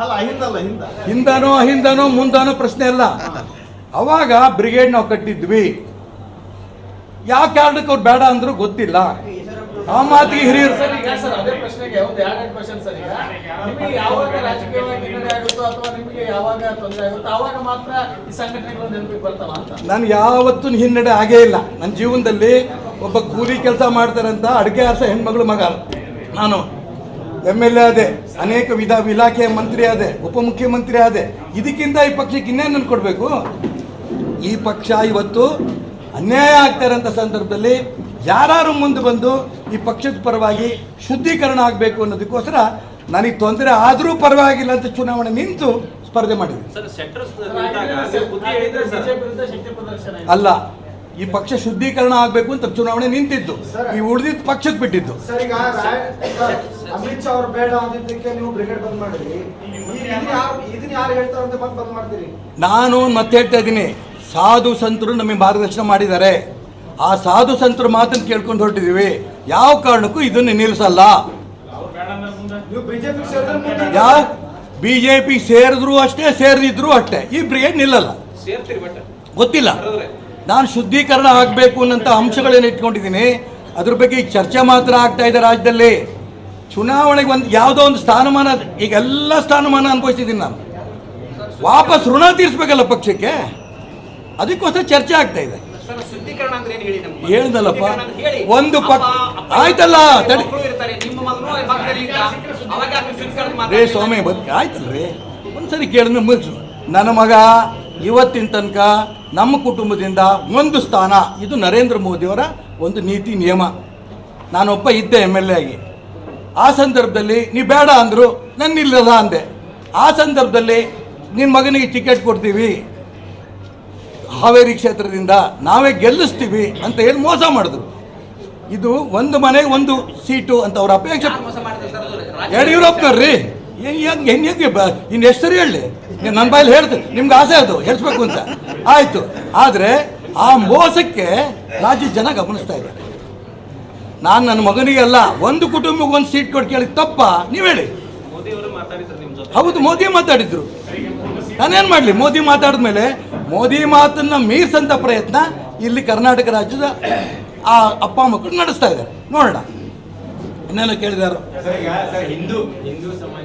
ಅಲ್ಲ ಹಿಂದಲ್ಲ ಹಿಂದ. ಹಿಂದನೋ ಹಿಂದನೋ ಮುಂದನೋ ಪ್ರಶ್ನೆ ಇಲ್ಲ. ಅವಾಗ ಬ್ರಿಗೇಡ್ ನಾವು ಕಟ್ಟಿದ್ವಿ. ಯಾವ ಕಾರಣಕ್ಕೆ ಅವ್ರು ಬೇಡ ಅಂದ್ರು ಗೊತ್ತಿಲ್ಲ. ಆ ಮಾತಿಗೆ ಹಿರಿಯರು ಸರ್ ಈಗ ಅದೇ ಪ್ರಶ್ನೆಗೆ ಒಂದು ಎರಡು ಸರ್ ನಿಮಗೆ ಯಾವಾಗ ರಾಜಕೀಯವಾಗಿ ಹಿನ್ನಡೆ ಆಗುತ್ತೋ ಅಥವಾ ನಿಮಗೆ ಯಾವಾಗ ತೊಂದರೆ ಆಗುತ್ತೋ ಆವಾಗ ಮಾತ್ರ ಈ ಸಂಘಟನೆಗಳು ನೆನಪಿಗೆ ಬರ್ತಾವ ಅಂತ. ನಾನು ಯಾವತ್ತೂ ಹಿನ್ನಡೆ ಆಗೇ ಇಲ್ಲ. ನನ್ನ ಜೀವನದಲ್ಲಿ ಒಬ್ಬ ಕೂಲಿ ಕೆಲಸ ಮಾಡ್ತಾರಂತ ಅಡುಗೆ ಆರ್ಸ ಹೆಣ್ಮಗಳು ಮಗ. ನಾನು ಎಂ ಎಲ್ ಎ ಆದೆ ಅನೇಕ ವಿಧ ಇಲಾಖೆಯ ಮಂತ್ರಿ ಆದೆ ಉಪಮುಖ್ಯಮಂತ್ರಿ ಆದೆ. ಇದಕ್ಕಿಂತ ಈ ಪಕ್ಷಕ್ಕೆ ಇನ್ನೇನು ಕೊಡಬೇಕು? ಈ ಪಕ್ಷ ಇವತ್ತು ಅನ್ಯಾಯ ಆಗ್ತಾರಂಥ ಸಂದರ್ಭದಲ್ಲಿ ಯಾರು ಮುಂದೆ ಬಂದು ಈ ಪಕ್ಷದ ಪರವಾಗಿ ಶುದ್ಧೀಕರಣ ಆಗಬೇಕು ಅನ್ನೋದಕ್ಕೋಸ್ಕರ ನನಗೆ ತೊಂದರೆ ಆದರೂ ಪರವಾಗಿಲ್ಲ ಅಂತ ಚುನಾವಣೆ ನಿಂತು ಸ್ಪರ್ಧೆ ಮಾಡಿದೆ. ಅಲ್ಲ ಈ ಪಕ್ಷ ಶುದ್ಧೀಕರಣ ಆಗಬೇಕು ಅಂತ ಚುನಾವಣೆ ನಿಂತಿದ್ದು ಈ ಉಳಿದಿದ್ದ ಪಕ್ಷಕ್ಕೆ ಬಿಟ್ಟಿದ್ದು. ಸರ್ ಈಗ ಅಮಿತ್ ಶಾ ಅವ್ರು ಬೇಡ ಅಂದಿದ್ದಕ್ಕೆ ನೀವು ಬ್ರಿಗೇಡ್ ಬಂದ್ ಮಾಡಿದ್ರಿ. ಇದನ್ನ ಯಾರು ಹೇಳ್ತಾರೆ ಅಂತ ಹೇಳ್ತಾರಂತ ಬಂದ್ ಬಂದ್ ಮಾಡ್ತೀರಿ? ನಾನು ಮತ್ತೆ ಹೇಳ್ತಾ ಇದ್ದೀನಿ. ಸಾಧು ಸಂತರು ನಮಗೆ ಮಾರ್ಗದರ್ಶನ ಮಾಡಿದ್ದಾರೆ. ಆ ಸಾಧು ಸಂತರು ಮಾತನ್ನು ಕೇಳ್ಕೊಂಡು ಹೊರಟಿದ್ದೀವಿ. ಯಾವ ಕಾರಣಕ್ಕೂ ಇದನ್ನು ನಿಲ್ಲಿಸಲ್ಲ. ಯಾವ ಬಿ ಜೆ ಪಿ ಸೇರಿದ್ರು ಅಷ್ಟೇ ಸೇರಿದ್ರು ಅಷ್ಟೇ. ಈ ಬ್ರಿಗೇಡ್ ನಿಲ್ಲಲ್ಲ. ಸೇರ್ತೀರಿ ಬಟ್ ಗೊತ್ತಿಲ್ಲ. ನಾನು ಶುದ್ಧೀಕರಣ ಆಗಬೇಕು ಅನ್ನೋಂಥ ಅಂಶಗಳೇನು ಇಟ್ಕೊಂಡಿದ್ದೀನಿ ಅದ್ರ ಬಗ್ಗೆ ಚರ್ಚೆ ಮಾತ್ರ ಆಗ್ತಾ ಇದೆ ರಾಜ್ಯದಲ್ಲಿ. ಚುನಾವಣೆಗೆ ಒಂದು ಯಾವುದೋ ಒಂದು ಸ್ಥಾನಮಾನ ಈಗ ಎಲ್ಲ ಸ್ಥಾನಮಾನ ಅನುಭವಿಸಿದ್ದೀನಿ ನಾನು. ವಾಪಸ್ ಋಣ ತೀರಿಸ್ಬೇಕಲ್ಲ ಪಕ್ಷಕ್ಕೆ? ಅದಕ್ಕೋಸ್ಕರ ಚರ್ಚೆ ಆಗ್ತಾ ಇದೆ. ಹೇಳ್ದಲ್ಲಪ್ಪ. ಒಂದು ಪಕ್ ಅಪ್ಪ- ಅಪ್ಪ ಆಯ್ತಲ್ಲ ರೇ? ಸ್ವಾಮಿ ಬದ್ ಆಯ್ತಲ್ರಿ. ಒಂದ್ಸರಿ ಕೇಳಿದ್ರೆ ಮುಗಿಸು ನನ್ನ ಮಗ ಇವತ್ತಿನ ತನಕ ನಮ್ಮ ಕುಟುಂಬದಿಂದ ಒಂದು ಸ್ಥಾನ ಇದು ನರೇಂದ್ರ ಮೋದಿಯವರ ಒಂದು ನೀತಿ ನಿಯಮ. ನಾನೊಬ್ಬ ಇದ್ದೆ ಎಂ ಎಲ್ ಎ ಆಗಿ. ಆ ಸಂದರ್ಭದಲ್ಲಿ ನೀ ಬೇಡ ಅಂದರು ನನ್ನ ಇಲ್ಲದ ಅಂದೆ. ಆ ಸಂದರ್ಭದಲ್ಲಿ ನಿನ್ನ ಮಗನಿಗೆ ಟಿಕೆಟ್ ಕೊಡ್ತೀವಿ. ಹಾವೇರಿ ಕ್ಷೇತ್ರದಿಂದ ನಾವೇ ಗೆಲ್ಲಿಸ್ತೀವಿ ಅಂತ ಹೇಳಿ ಮೋಸ ಮಾಡಿದ್ರು. ಇದು ಒಂದು ಮನೆಗೆ ಒಂದು ಸೀಟು ಅಂತ ಅವ್ರ ಅಪೇಕ್ಷೆ. ಯಾರು ಹೆಂಗೆ ಅದು ಹೆಂಗೆ ಬ ಇನ್ನು ಹೆಸರು ಹೇಳಿ. ನನ್ನ ಬಾಯಲ್ಲಿ ಹೇಳ್ತೀನಿ ನಿಮ್ಗೆ ಆಸೆ ಅದು, ಹೇಳಿಸ್ಬೇಕು ಅಂತ. ಆಯಿತು. ಆದರೆ ಆ ಮೋಸಕ್ಕೆ ರಾಜ್ಯ ಜನ ಗಮನಿಸ್ತಾ ಇದ್ದಾರೆ. ನಾನು ನನ್ನ ಮಗನಿಗೆ ಅಲ್ಲ, ಒಂದು ಕುಟುಂಬಕ್ಕೆ ಒಂದು ಸೀಟ್ ಕೊಟ್ಟು ಕೇಳಿ ತಪ್ಪ? ನೀವು ಹೇಳಿ. ಹೌದು, ಮೋದಿ ಮಾತಾಡಿದ್ರು. ನಾನೇನು ಮಾಡಲಿ? ಮೋದಿ ಮಾತಾಡಿದ್ಮೇಲೆ ಮೋದಿ ಮಾತನ್ನು ಮೀರ್ಸಂತ ಪ್ರಯತ್ನ ಇಲ್ಲಿ ಕರ್ನಾಟಕ ರಾಜ್ಯದ ಆ ಅಪ್ಪ ಮಕ್ಕಳು ನಡೆಸ್ತಾ ಇದ್ದಾರೆ. ನೋಡೋಣ. ಇನ್ನೆಲ್ಲ ಕೇಳಿದಾರು? ಹಿಂದೂ ಹಿಂದೂ ಸಮಾಜ